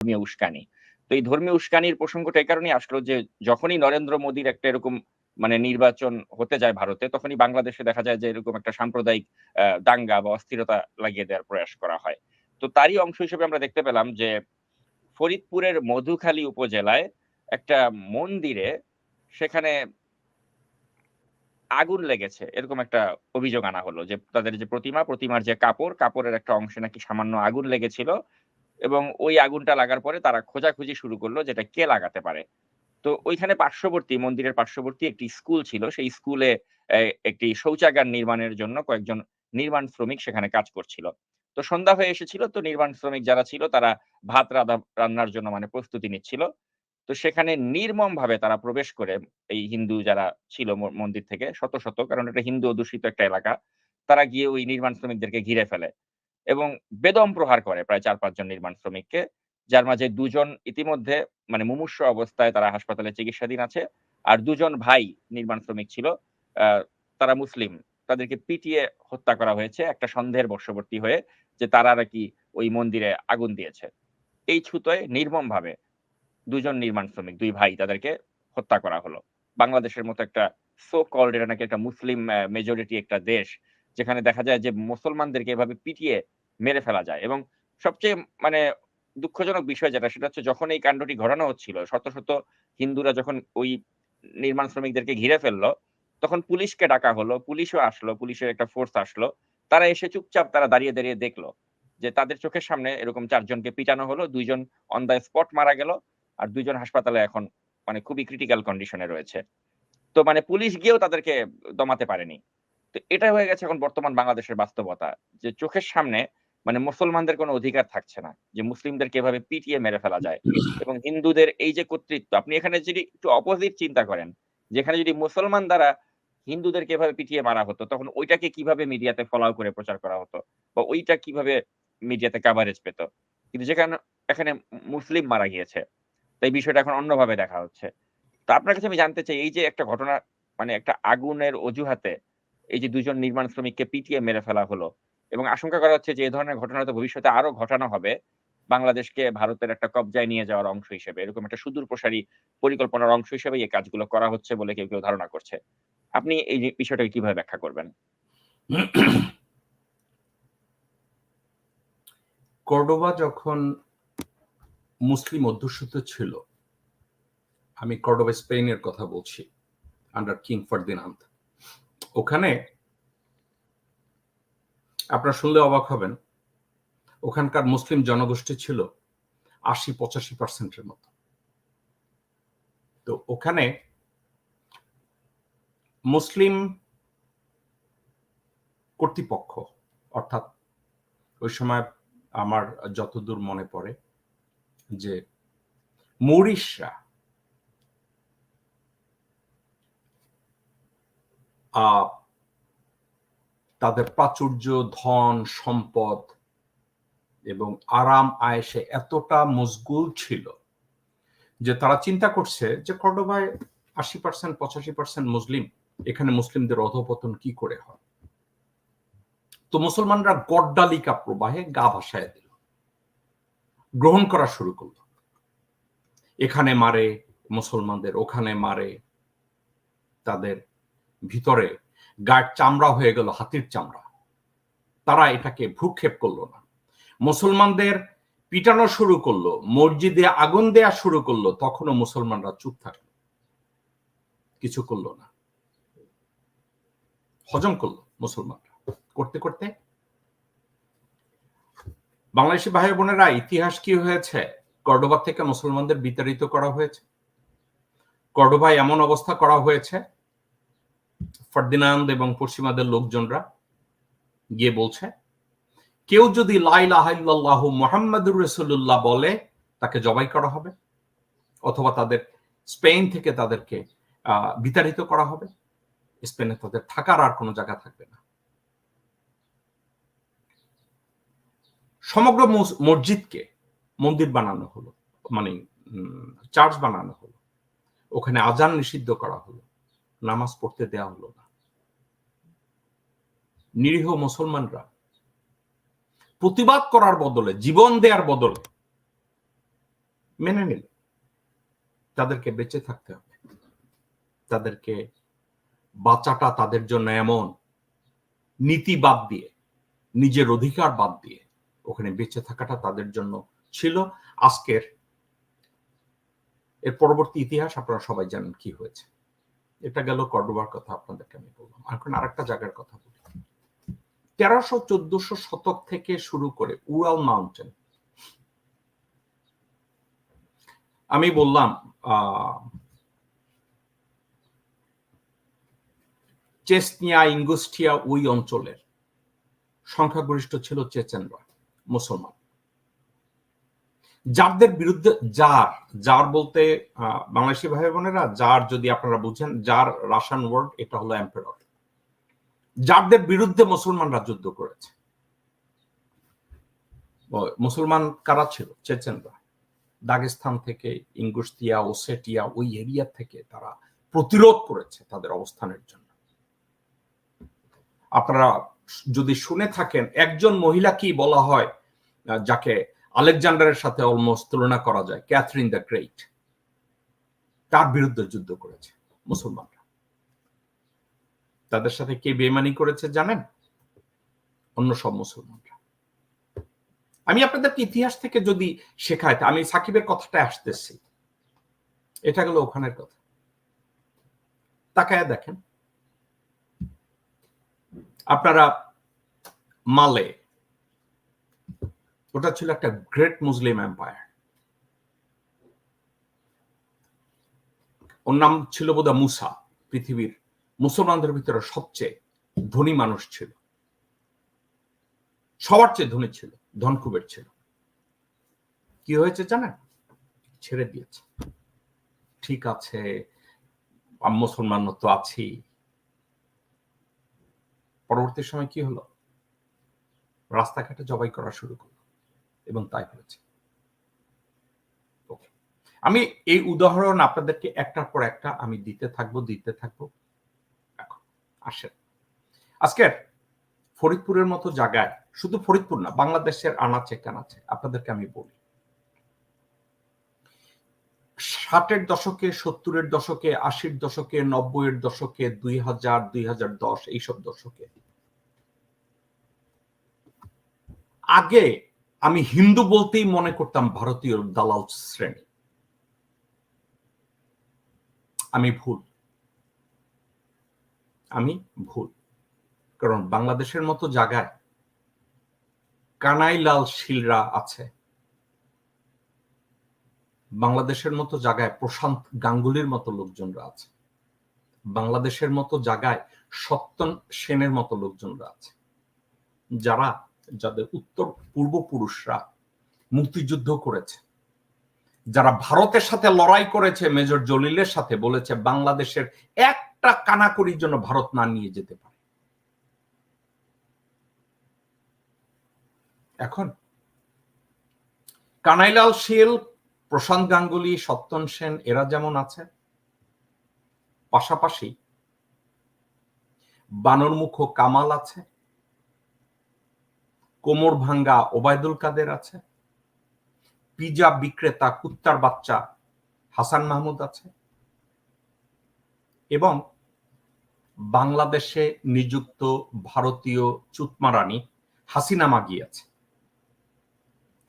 ধর্মীয় উস্কানি। তো এই ধর্মীয় উস্কানির প্রসঙ্গটা এই কারণেই আসলো যে, যখনই নরেন্দ্র মোদীর একটা এরকম মানে নির্বাচন হতে যায় ভারতে, তখনই বাংলাদেশে দেখা যায় যে, এরকম একটা সাম্প্রদায়িক দাঙ্গা বা অস্থিরতা লাগিয়ে দেওয়ার প্রয়াস করা হয়। তো তারই অংশ হিসেবে আমরা দেখতে পেলাম যে, ফরিদপুরের মধুখালী উপজেলায় একটা মন্দিরে সেখানে আগুন লেগেছে, এরকম একটা অভিযোগ আনা হলো যে, তাদের যে প্রতিমা, প্রতিমার যে কাপড়, কাপড়ের একটা অংশে নাকি সামান্য আগুন লেগেছিল এবং ওই আগুনটা লাগার পরে তারা খোঁজাখুঁজি শুরু করল যেটা কে লাগাতে পারে। তো ওইখানে পার্শ্ববর্তী, মন্দিরের পার্শ্ববর্তী একটি স্কুল ছিল। সেই স্কুলে একটি শৌচাগার নির্মাণের জন্য কয়েকজন নির্মাণ শ্রমিক সেখানে কাজ করছিল। তো সন্ধ্যা হয়ে এসেছিল, তো নির্মাণ শ্রমিক যারা ছিল তারা ভাত রাধা, রান্নার জন্য মানে প্রস্তুতি নিচ্ছিল। তো সেখানে নির্মম ভাবে তারা প্রবেশ করে, এই হিন্দু যারা ছিল মন্দির থেকে, শত শত, কারণ এটা হিন্দু অধ্যুষিত একটা এলাকা, তারা গিয়ে ওই নির্মাণ শ্রমিকদেরকে ঘিরে ফেলে। এবং বেদম প্রহার করে প্রায় চার পাঁচজন নির্মাণ শ্রমিককে, যার মাঝে দুজন ইতিমধ্যে মানে মুমূর্ষ অবস্থায় তারা হাসপাতালে চিকিৎসাধীন আছে, আর দুজন ভাই নির্মাণ শ্রমিক ছিল তারা মুসলিম। তাদেরকে পিটিয়ে হত্যা করা হয়েছে একটা সন্দেহের বর্ষবর্তী হয়ে যে তারা নাকি ওই মন্দিরে আগুন দিয়েছে। এই ছুতোয় নির্মম ভাবে দুজন নির্মাণ শ্রমিক, দুই ভাই তাদেরকে হত্যা করা হলো। বাংলাদেশের মতো একটা সো কল্ড এটা নাকি একটা মুসলিম মেজরিটি একটা দেশ, যেখানে দেখা যায় যে মুসলমানদেরকে এভাবে পিটিয়ে মেরে ফেলা যায়। এবং সবচেয়ে মানে দুঃখজনক বিষয় যেটা, সেটা হচ্ছে যখন এই কাণ্ডটি ঘটানো হচ্ছিল, শত শত হিন্দুরা যখন ওই নির্মাণ শ্রমিকদেরকে ঘিরে ফেলল, তখন পুলিশকে ডাকা হলো, পুলিশও আসলো, পুলিশের একটা ফোর্স আসলো, তারা এসে চুপচাপ তারা দাঁড়িয়ে দাঁড়িয়ে দেখল যে তাদের চোখের সামনে এরকম চারজনকে পিটানো হলো, দুইজন অন দ্য স্পট মারা গেল, আর দুইজন হাসপাতালে এখন মানে খুবই ক্রিটিক্যাল কন্ডিশনে রয়েছে। তো মানে পুলিশ গিয়েও তাদেরকে দমাতে পারেনি। তো এটা হয়ে গেছে এখন বর্তমান বাংলাদেশের বাস্তবতা, যে চোখের সামনে মানে মুসলমানদের কোনো অধিকার থাকছে না যে মুসলিমদেরকে এভাবে পিটিয়ে মেরে ফেলা যায়। এবং হিন্দুদের এই যে কর্তৃত্ব, আপনি এখানে যদি একটু অপোজিট চিন্তা করেন, যেখানে যদি মুসলমান দ্বারা হিন্দুদেরকে এভাবে পিটিয়ে মারা হতো, তখন ওইটাকে কীভাবে মিডিয়াতে ফলাও করে প্রচার করা হতো? বা ওইটা কীভাবে মিডিয়াতে কাভারেজ পেত? কিন্তু যেখানে, এখানে মুসলিম মারা গিয়েছে, তাই বিষয়টা এখন অন্যভাবে দেখা হচ্ছে। তো আপনার কাছে আমি জানতে চাই, এই যে একটা ঘটনা মানে একটা আগুনের অজুহাতে এই যে দুজন নির্মাণ শ্রমিককে পিটিয়ে মেরে ফেলা হলো এবং আশঙ্কা করা হচ্ছে যে এই ধরনের ঘটনা তো ভবিষ্যতে আরও ঘটানো হবে বাংলাদেশকে ভারতের একটা কবজায় নিয়ে যাওয়ার অংশ হিসেবে। এরকম একটা সুদূর প্রসারী পরিকল্পনার অংশ হিসেবে এই কাজগুলো করা হচ্ছে বলে কেউ কেউ ধারণা করছে। আপনি এই বিষয়টাকে কীভাবে ব্যাখ্যা করবেন? কর্ডোবা যখন মুসলিম অধ্যুষিত ছিল, আমি কর্ডোবা স্পেনের কথা বলছি আন্ডার কিং ফার্দিনান্দ ওখানে আপনারা শুনলে অবাক হবেন, ওখানকার মুসলিম জনগোষ্ঠী ছিল আশি পঁচাশি পার্সেন্টের মতো। তো ওখানে মুসলিম কর্তৃপক্ষ, অর্থাৎ ওই সময় আমার যতদূর মনে পড়ে, যে মরিশরা তাদের প্রাচুর্য, ধন, সম্পদ এবং আরাম আয়েসে এতটা মজগুল ছিল যে তারা চিন্তা করছে যে কর্ডোবায় আশি পার্সেন্ট পঁচাশি পার্সেন্ট মুসলিম, এখানে মুসলিমদের অধপতন কি করে হয়? তো মুসলমানরা গড্ডালিকা প্রবাহে গা ভাসায় দিল। গ্রহণ করা শুরু করল। এখানে মারে মুসলমানদের, ওখানে মারে তাদের ভিতরে গায়ের চামড়া হয়ে গেল, হাতির চামড়া। তারা এটাকে ভ্রুক্ষেপ করল না। মুসলমানদের পিটানো শুরু করল, মসজিদে আগুন দেয়া শুরু করল, তখনও মুসলমানরা চুপ থাকল। কিছু করল না। হজম করল মুসলমানরা। করতে করতে বাংলাদেশি ভাই বোনেরা, ইতিহাস কি হয়েছে? কর্ডোবা থেকে মুসলমানদের বিতাড়িত করা হয়েছে? কর্ডোবায় এমন অবস্থা করা হয়েছে? ফার্দিনান্দ এবং পশ্চিমাদের লোকজনরা গিয়ে বলছে, কেউ যদি লাইলাহ মোহাম্মদুর রসুল্লাহ বলে, তাকে জবাই করা হবে, অথবা তাদের স্পেন থেকে তাদেরকে বিতাড়িত করা হবে, স্পেনে তাদের থাকার আর কোনো জায়গা থাকবে না। সমগ্র মসজিদকে মন্দির বানানো হলো মানে চার্চ বানানো হলো, ওখানে আজান নিষিদ্ধ করা হলো। নামাজ পড়তে দেয়া হলো না। নিরীহ মুসলমানরা প্রতিবাদ করার বদলে, জীবন দেওয়ার বদলে মেনে নিল। তাদেরকে বেঁচে থাকতে হবে। তাদেরকে বাঁচাটা তাদের জন্য এমন নীতি বাদ দিয়ে, নিজের অধিকার বাদ দিয়ে ওখানে বেঁচে থাকাটা তাদের জন্য ছিল। আজকের এর পরবর্তী ইতিহাস, আপনারা সবাই জানেন কি হয়েছে। এটা গেল কর্ডোবার কথা আপনাদেরকে আমি বললাম। এখন আরেকটা জায়গার কথা বলি। তেরোশো চোদ্দশো শতক থেকে শুরু করে উড়াল মাউন্টেন। আমি বললাম চেসনিয়া, ইঙ্গুস্টিয়া ওই অঞ্চলের সংখ্যাগরিষ্ঠ ছিল চেচেনরা, মুসলমান। যারদের বিরুদ্ধে, যার যার বলতে বাংলাদেশি ভাই বোনেরা, যার যদি আপনারা বুঝেন, যার রাশিয়ান ওয়ার্ড এটা হলো এম্পেরর যারদের বিরুদ্ধে মুসলমানরা যুদ্ধ করেছে। মুসলমান কারা ছিল? চেচেনরা। দাগেস্তান থেকে ইঙ্গুস্তিয়া, ওসেটিয়া, ওই এরিয়া থেকে তারা প্রতিরোধ করেছে তাদের অবস্থানের জন্য। আপনারা যদি শুনে থাকেন, একজন মহিলা কি বলা হয় যাকে আলেকজান্ডারের সাথে অলমোস্ট তুলনা করা যায়। ক্যাথরিন দ্য গ্রেট তার বিরুদ্ধে যুদ্ধ করেছে মুসলমানরা। তাদের সাথে কে বেমানি করেছে জানেন? অন্য সব মুসলমানরা। আমি আপনাদেরকে ইতিহাস থেকে যদি শেখাই আমি সাকিবের কথাটা আসতেছি। এটা গেল ওখানের কথা। তাকায় দেখেন। আপনারা মালে ওটা ছিল একটা গ্রেট মুসলিম এম্পায়ার। ওর নাম ছিল বোধহয় মুসা, পৃথিবীর মুসলমানদের ভিতরে সবচেয়ে ধনী মানুষ ছিল। সবার চেয়ে ধনী ছিল, ধনকুবের ছিল। কি হয়েছে জানেন? ছেড়ে দিয়েছে। ঠিক আছে মুসলমান তো আছি। পরবর্তী সময় কি হলো? রাস্তাঘাটে জবাই করা শুরু করল। এবং তাই Okay. আমি এই উদাহরণ আপনাদেরকে একটার পর একটা আমি দিতে থাকব দিতে থাকব। এখন, আসেন। আজকের ফরিদপুরের মতো জায়গায়, শুধু ফরিদপুর না, বাংলাদেশের আনাচে কানাচে, আপনাদেরকে আমি বলি। ষাটের দশকে, সত্তরের দশকে, আশির দশকে, নব্বইয়ের দশকে দুই হাজার দুই হাজার দশ, এইসব দশকে। আগে আমি হিন্দু বলতেই মনে করতাম ভারতীয় দালাল শ্রেণি। আমি ভুল। আমি ভুল। কারণ বাংলাদেশের মতো জায়গায় কানাইলাল শিলরা আছে। বাংলাদেশের মতো জায়গায় প্রশান্ত গাঙ্গুলির মতো লোকজনরা আছে। বাংলাদেশের মতো জায়গায় সত্যন সেনের মতো লোকজনরা আছে। যারা যাদের উত্তর পূর্বপুরুষরা মুক্তিযুদ্ধ করেছে, যারা ভারতের সাথে লড়াই করেছে, মেজর জলিলের সাথে বলেছে, বাংলাদেশের একটা কানাকড়ির জন্য ভারত না নিয়ে যেতে পারে। এখন কানাইলাল শীল প্রশান্ত গাঙ্গুলি, সত্যন সেন, এরা যেমন আছে, পাশাপাশি বানরমুখ কামাল আছে কোমর ভাঙ্গা ওবায়দুল কাদের আছে, পিজা বিক্রেতা কুত্তার বাচ্চা হাসান মাহমুদ আছে এবং বাংলাদেশে নিযুক্ত ভারতীয় চুতমারানি হাসিনা মাগি আছে।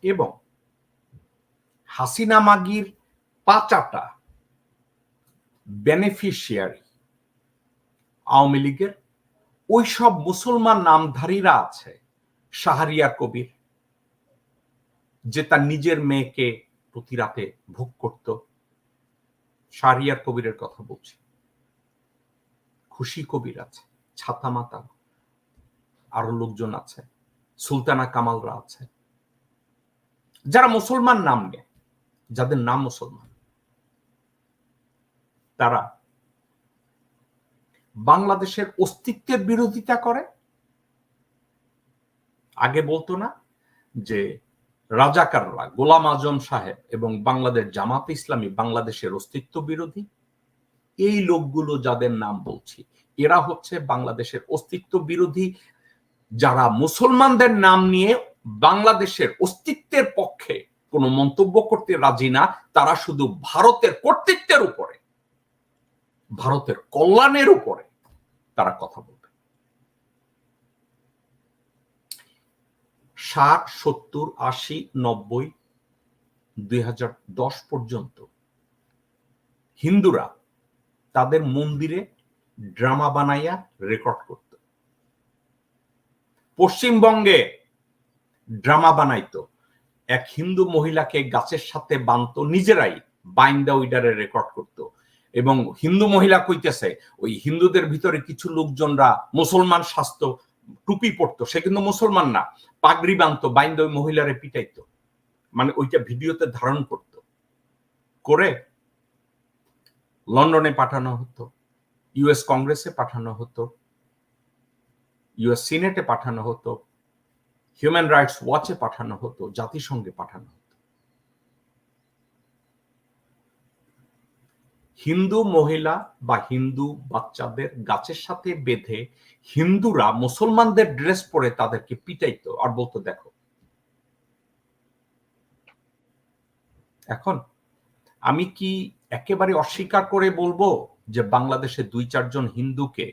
এবং হাসিনা মাগির পাচাটা বেনিফিশিয়ারি আওয়ামী লীগের ওই সব মুসলমান নামধারীরা আছে। শাহরিয়ার কবির, যে তার নিজের মেয়েকে প্রতি রাতে ভোগ করত। শাহরিয়ার কবিরের কথা বলছি। খুশি কবির আছে, ছাতা মাতা, আরও লোকজন আছে, সুলতানা কামালরা আছে। যারা মুসলমান নাম নেয়, যাদের নাম মুসলমান, তারা বাংলাদেশের অস্তিত্বের বিরোধিতা করে আগে বলতো না যে রাজাকাররা, গোলাম আজম সাহেব এবং বাংলাদেশ জামাত ইসলামী বাংলাদেশের অস্তিত্ব বিরোধী। এই লোকগুলো যাদের নাম বলছি, এরা হচ্ছে বাংলাদেশের অস্তিত্ব বিরোধী। যারা মুসলমানদের নাম নিয়ে বাংলাদেশের অস্তিত্বের পক্ষে কোনো মন্তব্য করতে রাজি না, তারা শুধু ভারতের কর্তৃত্বের উপরে, ভারতের কল্যাণের উপরে তারা কথা বলবে ষাট, সত্তর, আশি, নব্বই, দুই পর্যন্ত। হিন্দুরা তাদের মন্দিরে ড্রামা বানাইয়া রেকর্ড করত। পশ্চিমবঙ্গে ড্রামা বানাইতো। এক হিন্দু মহিলাকে গাছের সাথে বানত নিজেরাই বাইন্দা উইডারে রেকর্ড করত। এবং হিন্দু মহিলা কইতেছে, ওই হিন্দুদের ভিতরে কিছু লোকজনরা মুসলমান স্বাস্থ্য টুপি পরতো, সে কিন্তু মুসলমান না। পাগড়ি বানতো বাইন্দা মহিলারে পিটাইতো। মানে ওইটা ভিডিওতে ধারণ করত। করে লন্ডনে পাঠানো হতো, ইউএস কংগ্রেসে পাঠানো হতো, ইউএস সিনেটে পাঠানো হতো, হিউম্যান রাইটস ওয়াচে পাঠানো হতো, জাতিসংঘে পাঠানো হতো। হিন্দু মহিলা বা হিন্দু বাচ্চাদের গাছের সাথে বেঁধে হিন্দুরা মুসলমানদের ড্রেস পরে তাদেরকে পিটাইতো। আর বলতো, দেখো। এখন আমি কি একেবারে অস্বীকার করে বলব যে বাংলাদেশে দুই চারজন হিন্দুকে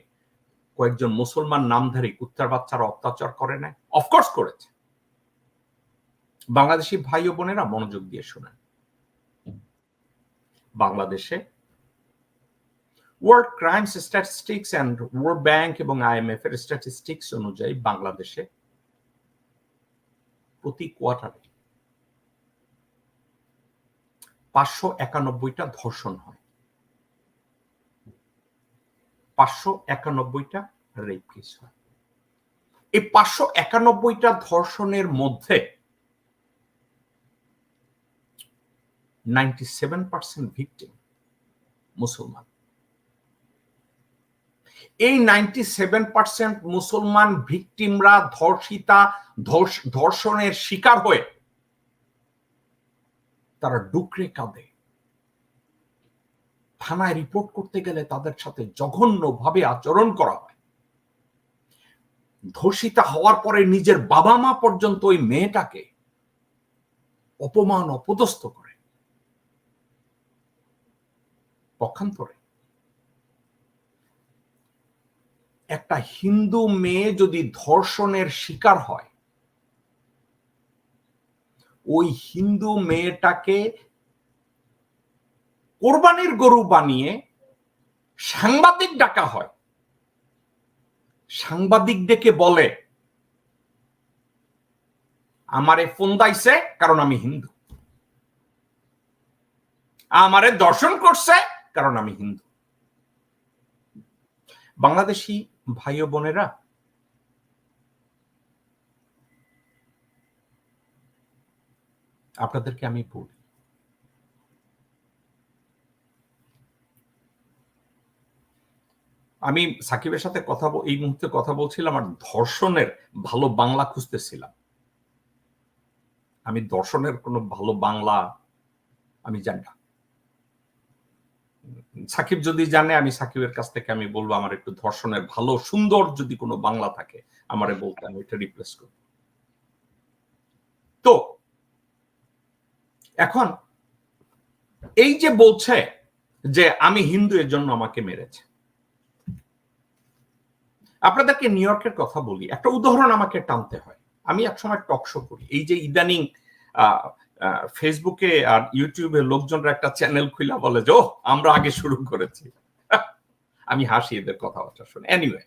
কয়েকজন মুসলমান নামধারী কুত্তার বাচ্চারা অত্যাচার করে নাই? অফকোর্স করেছে। বাংলাদেশি ভাই ও বোনেরা মনোযোগ দিয়ে শোনেন। বাংলাদেশে world crimes statistics and world bank এবং আইএমএফ এর স্ট্যাটিস্টিক্স অনুযায়ী বাংলাদেশে প্রতি কোয়ার্টারে পাঁচশো একানব্বইটা ধর্ষণ হয়। পাঁচশো একানব্বইটা রেপ কেস হয়। এই পাঁচশো একানব্বইটা ধর্ষণের মধ্যে নাইনটি সেভেন পার্সেন্ট ভিকটিম মুসলমান। এই নাইনটি সেভেন পার্সেন্ট মুসলমান ভিকটিমরা ধর্ষিতা ধর্ষণের শিকার হয়ে তারা ডুকরে কাঁদে। থানায় রিপোর্ট করতে গেলে তাদের সাথে জঘন্যভাবে আচরণ করা হয়। ধর্ষিতা হওয়ার পরে নিজের বাবা মা পর্যন্ত ওই মেয়েটাকে অপমান, অপদস্থ করে। পক্ষান্তরে একটা হিন্দু মেয়ে যদি ধর্ষণের শিকার হয়, ওই হিন্দু মেয়েটাকে কোরবানির গরু বানিয়ে সাংবাদিক ডাকা হয়। সাংবাদিক ডেকে বলে, আমারে ফোন দাইছে কারণ আমি হিন্দু। আমারে দর্শন করছে কারণ আমি হিন্দু। বাংলাদেশি ভাই ও বোনেরা? আপনাদেরকে আমি বলি। আমি সাকিবের সাথে কথা এই মুহূর্তে কথা বলছিলাম আর ধর্ষণের ভালো বাংলা খুঁজতেছিলাম। আমি দর্শনের কোনো ভালো বাংলা আমি জানি না। সাকিব যদি জানে, আমি সাকিবের কাছ থেকে আমি বলব, আমার একটু ধর্ষণের ভালো, সুন্দর যদি কোনো বাংলা থাকে, আমারে বলতে আমি এটা রিপ্লেস করব। তো, এখন এই যে বলছে যে আমি হিন্দু এর জন্য আমাকে মেরেছে। আপনাদেরকে নিউ ইয়র্কের কথা বলি, একটা উদাহরণ আমাকে টানতে হয়। আমি একসময় টক শো করি, এই যে ইদানিং ফেসবুকে আর ইউটিউবে লোকজনরা একটা চ্যানেল খুলে বলে যে ও আমরা আগে শুরু করেছি। আমি হাসি এদের কথাবার্তা শুনে। এনিওয়ে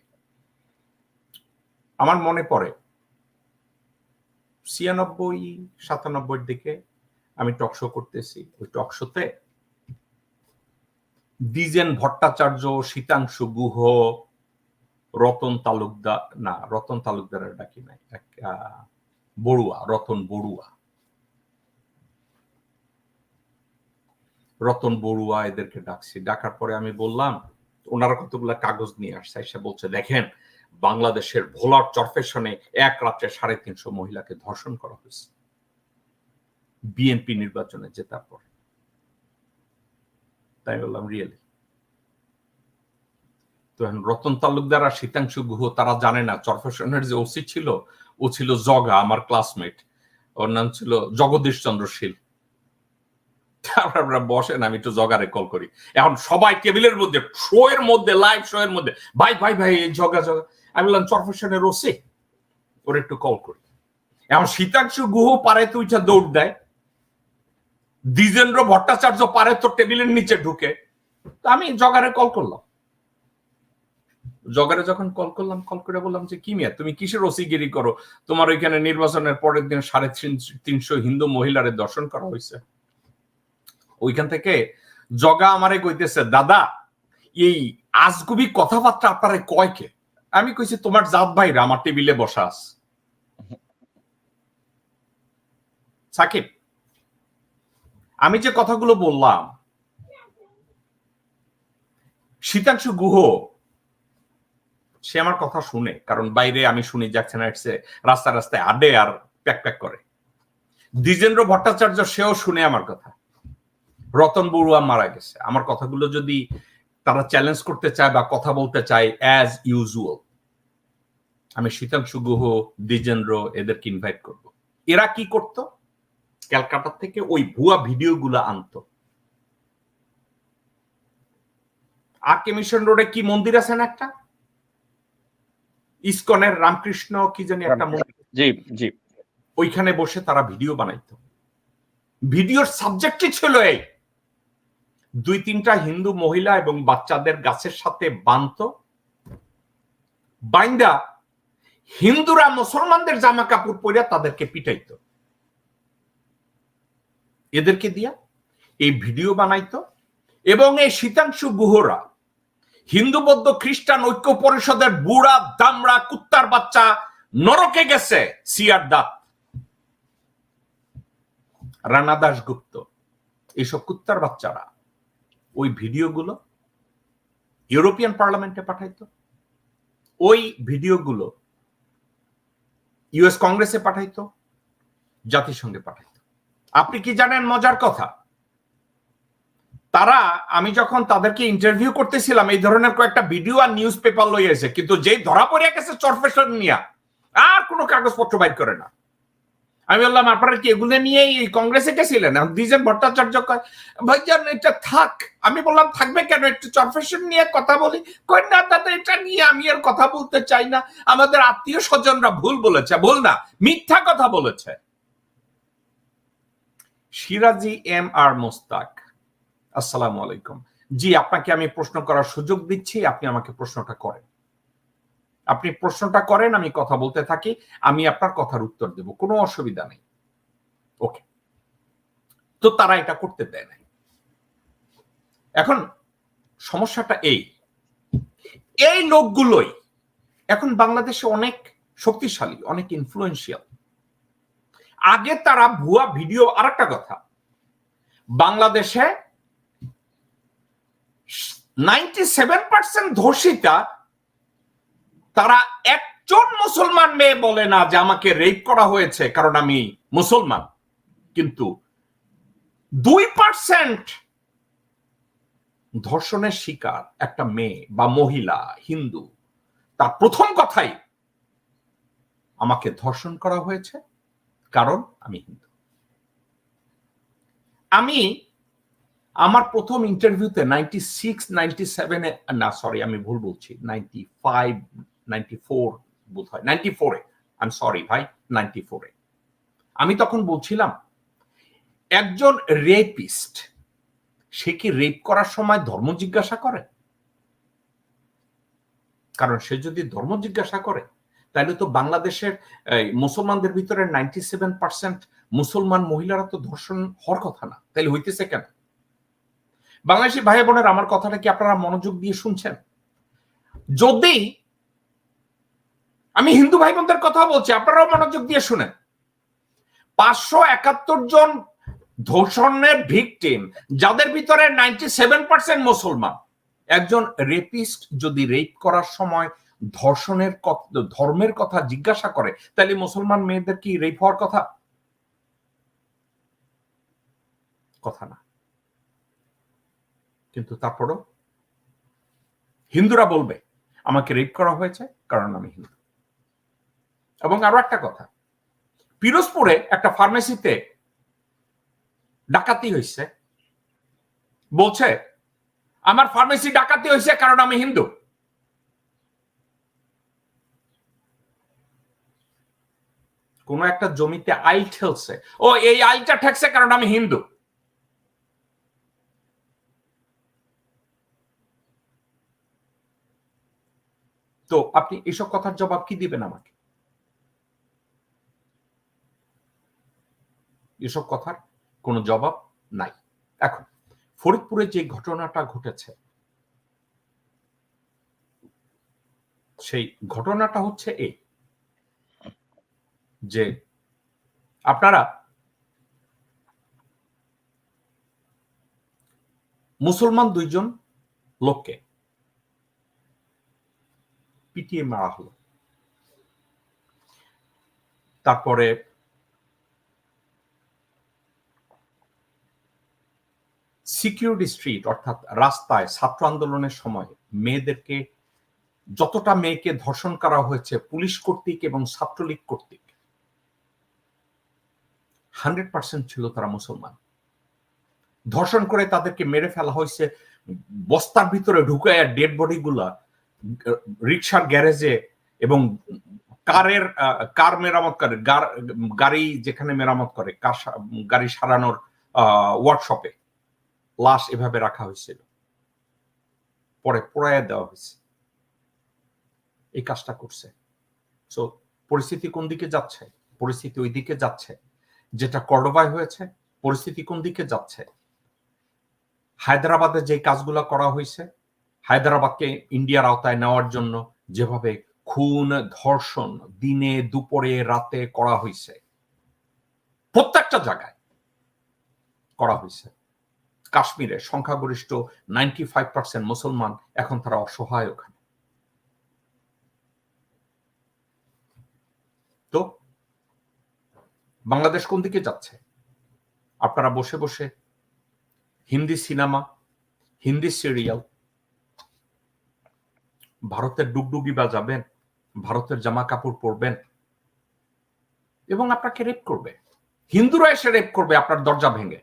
আমার মনে পড়ে, ছিয়ানব্বই সাতানব্বইয়ের দিকে আমি টক শো করতেছি। ওই টক শোতে দ্বিজেন ভট্টাচার্য, শীতাংশু গুহ, রতন তালুকদার, না, রতন তালুকদারের ডাকি নাই বড়ুয়া, রতন বড়ুয়া। রতন বড়ুয়া এদেরকে ডাকছি। ডাকার পরে আমি বললাম, ওনারা কতগুলা কাগজ নিয়ে আসছে, এসে বলছে, দেখেন, বাংলাদেশের ভোলার চরফেশনে এক রাত্রে সাড়ে তিনশো মহিলাকে ধর্ষণ করা হয়েছে। বিএনপি নির্বাচনে জেতার পর। তাই বললাম রিয়েলি তো রতন তালুকদার আর শীতাংশু গুহ, তারা জানে না, চরফেশনের যে ওসি ছিল, ও ছিল জগা, আমার ক্লাসমেট ওর নাম ছিল জগদীশ চন্দ্র শীল। তারপর আমরা বসেন, আমি একটু জগারে কল করি। এখন সবাই টেবিলের মধ্যে শো এর মধ্যে লাইভ শো এর মধ্যে, ভাই ভাই ভাই, এই জগা জগা আমি বললাম চরফেশনের ওসে ওর একটু কল করি। এখন শীতাংশু গুহ পারে তো উঠা দৌড় দেয়। দ্বিজেন্দ্র ভট্টাচার্য পারে তো টেবিলের নিচে ঢুকে। তো আমি জগারে কল করলাম। জগারে যখন কল করলাম কল করে বললাম যে, কি মিয়া, তুমি কিসের ওসিগিরি করো? তোমার ওইখানে নির্বাচনের পরের দিন সাড়ে তিন- তিনশো হিন্দু মহিলারে দর্শন করা হয়েছে ওইখান থেকে জগা আমারে কইতেছে, দাদা, এই আজগুবি কথাবার্তা আপনারে কয় কে? আমি কইছি, তোমার জাত ভাইরা আমার টেবিলে বসা আস সাকিব, আমি যে কথাগুলো বললাম, শীতাংশু গুহ, সে আমার কথা শুনে, কারণ বাইরে আমি শুনি জ্যাকসন হাইটসে রাস্তা রাস্তায় আডে আর প্যাক প্যাক করে। দ্বিজেন্দ্র ভট্টাচার্য সেও শুনে আমার কথা। রতন বড়ুয়া মারা গেছে। আমার কথাগুলো যদি তারা চ্যালেঞ্জ করতে চায় বা কথা বলতে চায় অ্যাজ ইউজুয়াল আমি শীতাংশু গুহ দ্বিজেন্দ্র এদেরকে ইনভাইট করব। এরা কি করত? ক্যালকাটা থেকে ওই ভুয়া ভিডিওগুলো আনতো। আর কে মিশন রোডে কি মন্দির আছে না একটা? ইসকনের রামকৃষ্ণ কি জানি একটা মন্দির জি জি। ওইখানে বসে তারা ভিডিও বানাইতো। ভিডিওর সাবজেক্টই ছিল এই? দুই তিনটা হিন্দু মহিলা এবং বাচ্চাদের গাছের সাথে বানত বাইন্দা হিন্দুরা মুসলমানদের জামা কাপড় পরে তাদেরকে পিটাইতো। এদেরকে দিয়া এই ভিডিও বানাইতো এবং এই শীতাংশু গুহরা, হিন্দু, বৌদ্ধ, খ্রিস্টান ঐক্য পরিষদের বুড়া, দামড়া, কুত্তার বাচ্চা নরকে গেছে সিয়ার দাঁত। রানা দাশগুপ্ত এইসব কুত্তার বাচ্চারা ওই ভিডিওগুলো ইউরোপিয়ান পার্লামেন্টে পাঠাইতো। ওই ভিডিওগুলো ইউএস কংগ্রেসে পাঠাইতো, জাতিসংঘে পাঠাইতো। আপনি কি জানেন মজার কথা? তারা, আমি যখন তাদেরকে ইন্টারভিউ করতেছিলাম, এই ধরনের কয়েকটা ভিডিও আর নিউজ পেপার লইয়েছে কিন্তু যেই ধরা পড়ে গেছে চরফেশন নিয়ে, আর কোনো কাগজপত্র বাইর করে না। আমি বললাম, আপনারা কি এগুলো নিয়ে এই কংগ্রেসে গেছিলেন? দ্বিজন ভট্টাচার্য ভাইজান, এটা থাক। আমি বললাম, থাকবে কেন? একটু চরফেশন নিয়ে কথা বলি। না, দাদা, এটা নিয়ে আমি আর কথা বলতে চাই না। আমাদের আত্মীয় স্বজনরা ভুল বলেছে, ভুল না, মিথ্যা কথা বলেছে। সিরাজি এম আর মোস্তাক, আসসালামু আলাইকুম। জি, আপনাকে আমি প্রশ্ন করার সুযোগ দিচ্ছি, আপনি আমাকে প্রশ্নটা করেন। আপনি প্রশ্নটা করেন, আমি কথা বলতে থাকি, আমি আপনার কথার উত্তর দেব, কোনো অসুবিধা নেই। ওকে। তো তারা এটা করতে দেয় নাই। এখন সমস্যাটা এই এই লোকগুলোই এখন বাংলাদেশে অনেক শক্তিশালী, অনেক ইনফ্লুয়েন্সিয়াল আগে তারা ভুয়া ভিডিও আর একটা কথা, বাংলাদেশে নাইনটি সেভেন পার্সেন্ট ধর্ষিতা তারা একজন মুসলমান মেয়ে বলে না যে আমাকে রেপ করা হয়েছে, কারণ আমি মুসলমান। কিন্তু দুই পার্সেন্ট ধর্ষণের শিকার একটা মেয়ে বা মহিলা, হিন্দু, তার প্রথম কথাই, আমাকে ধর্ষণ করা হয়েছে কারণ আমি হিন্দু। আমি আমার প্রথম ইন্টারভিউতে নাইনটি সিক্স নাইনটি সেভেনে না সরি আমি ভুল বলছি নাইনটি ফাইভ নাইনটি ফোর বোধ হয়। নাইনটি ফোরে আই সরি ভাই, নাইনটি ফোরে আমি তখন বলছিলাম, একজন রেপিস্ট সে কি রেপ করার সময় ধর্ম জিজ্ঞাসা করে? কারণ সে যদি ধর্ম জিজ্ঞাসা করে, তাহলে তো বাংলাদেশের মুসলমানদের ভিতরে নাইনটি সেভেন পার্সেন্ট মুসলমান মহিলারা তো ধর্ষণ হওয়ার কথা না। তাহলে হইতেছে কেন? বাংলাদেশি ভাই বোনের আমার কথাটা কি আপনারা মনোযোগ দিয়ে শুনছেন? যদি আমি হিন্দু ভাই বোনদের কথা বলছি, আপনারাও মনোযোগ দিয়ে শুনেন। পাঁচশো একাত্তর জন ধর্ষণের ভিকটিম যাদের ভিতরে নাইনটি সেভেন পার্সেন্ট মুসলমান। একজন রেপিস্ট যদি রেপ করার সময় ধর্ষণের ধর্মের কথা জিজ্ঞাসা করে, তাহলে মুসলমান মেয়েদের কি রেপ হওয়ার কথা? কথা না। কিন্তু তারপরও হিন্দুরা বলবে, আমাকে রেপ করা হয়েছে কারণ আমি হিন্দু। এবং আরও একটা কথা, পিরোজপুরে একটা ফার্মেসিতে ডাকাতি হয়েছে বলছে, আমার ফার্মেসি ডাকাতি হয়েছে কারণ আমি হিন্দু। কোন একটা জমিতে আইল ঠেলছে। ও, এই আইলটা ঠেকছে কারণ আমি হিন্দু। তো আপনি এসব কথার জবাব কি দিবেন আমাকে? এসব কথার কোনো জবাব নাই। এখন, ফরিদপুরে যে ঘটনাটা ঘটেছে, সেই ঘটনাটা হচ্ছে এই যে আপনারা মুসলমান দুইজন লোককে পিটিয়ে মারা হলো। তারপরে সিকিউরিটি স্ট্রিট অর্থাৎ রাস্তায় ছাত্র আন্দোলনের সময় মেয়েদেরকে, যতটা মেয়েকে ধর্ষণ করা হয়েছে, পুলিশ কর্তৃক এবং ছাত্রলীগ কর্তৃক, হান্ড্রেড পার্সেন্ট ছিল তারা মুসলমান। ধর্ষণ করে তাদেরকে মেরে ফেলা হয়েছে, বস্তার ভিতরে ঢুকে ডেড বডি গুলা রিক্সার গ্যারেজে এবং কারের, কার মেরামত করে, গাড়ি যেখানে মেরামত করে, কার গাড়ি সারানোর ওয়ার্কশপে লাশ এভাবে রাখা হয়েছিল। পরে পোড়াইয়া দেওয়া হয়েছে। এই কাজটা করছে। সো পরিস্থিতি কোন দিকে যাচ্ছে? পরিস্থিতি ওই দিকে যাচ্ছে। যেটা কর্ডোবায় হয়েছে, পরিস্থিতি কোন দিকে যাচ্ছে? হায়দ্রাবাদে যে কাজগুলো করা হয়েছে, হায়দ্রাবাদকে ইন্ডিয়ার আওতায় নেওয়ার জন্য যেভাবে খুন, ধর্ষণ দিনে, দুপুরে, রাতে করা হয়েছে, প্রত্যেকটা জায়গায় করা হয়েছে। কাশ্মীরে সংখ্যাগরিষ্ঠ নাইনটি ফাইভ পার্সেন্ট মুসলমান এখন তারা অসহায় ওখানে তো বাংলাদেশ কোন দিকে যাচ্ছে? আপনারা বসে বসে হিন্দি সিনেমা, হিন্দি সিরিয়াল, ভারতের ডুগডুগি বাজাবেন, ভারতের জামা কাপড় পরবেন এবং আপনাকে রেপ করবে। হিন্দুরা এসে রেপ করবে, আপনার দরজা ভেঙে।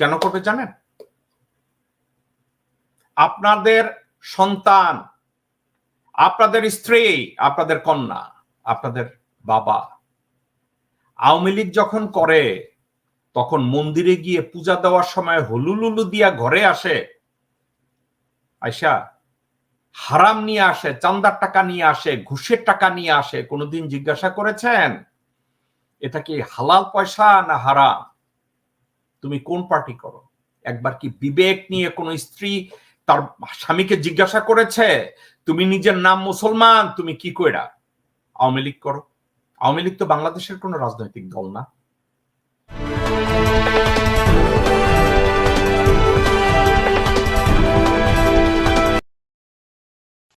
কেন করবে জানেন? আপনাদের সন্তান, আপনাদের স্ত্রী, আপনাদের কন্যা, আপনাদের বাবা আওয়ামী লীগ যখন করে, তখন মন্দিরে গিয়ে পূজা দেওয়ার সময় হলুলুলু দিয়া ঘরে আসে। আয়সা হারাম নিয়ে আসে, চান্দার টাকা নিয়ে আসে, ঘুষের টাকা নিয়ে আসে, কোনোদিন জিজ্ঞাসা করেছেন? এটা কি হালাল পয়সা না হারাম? তুমি কোন পার্টি করো? একবার কি বিবেক নিয়ে কোন স্ত্রী তার স্বামীকে জিজ্ঞাসা করেছে, তুমি নিজের নাম মুসলমান, তুমি কি কইরা? আওয়ামী লীগ করো। আওয়ামী লীগ তো বাংলাদেশের কোনো রাজনৈতিক দল না।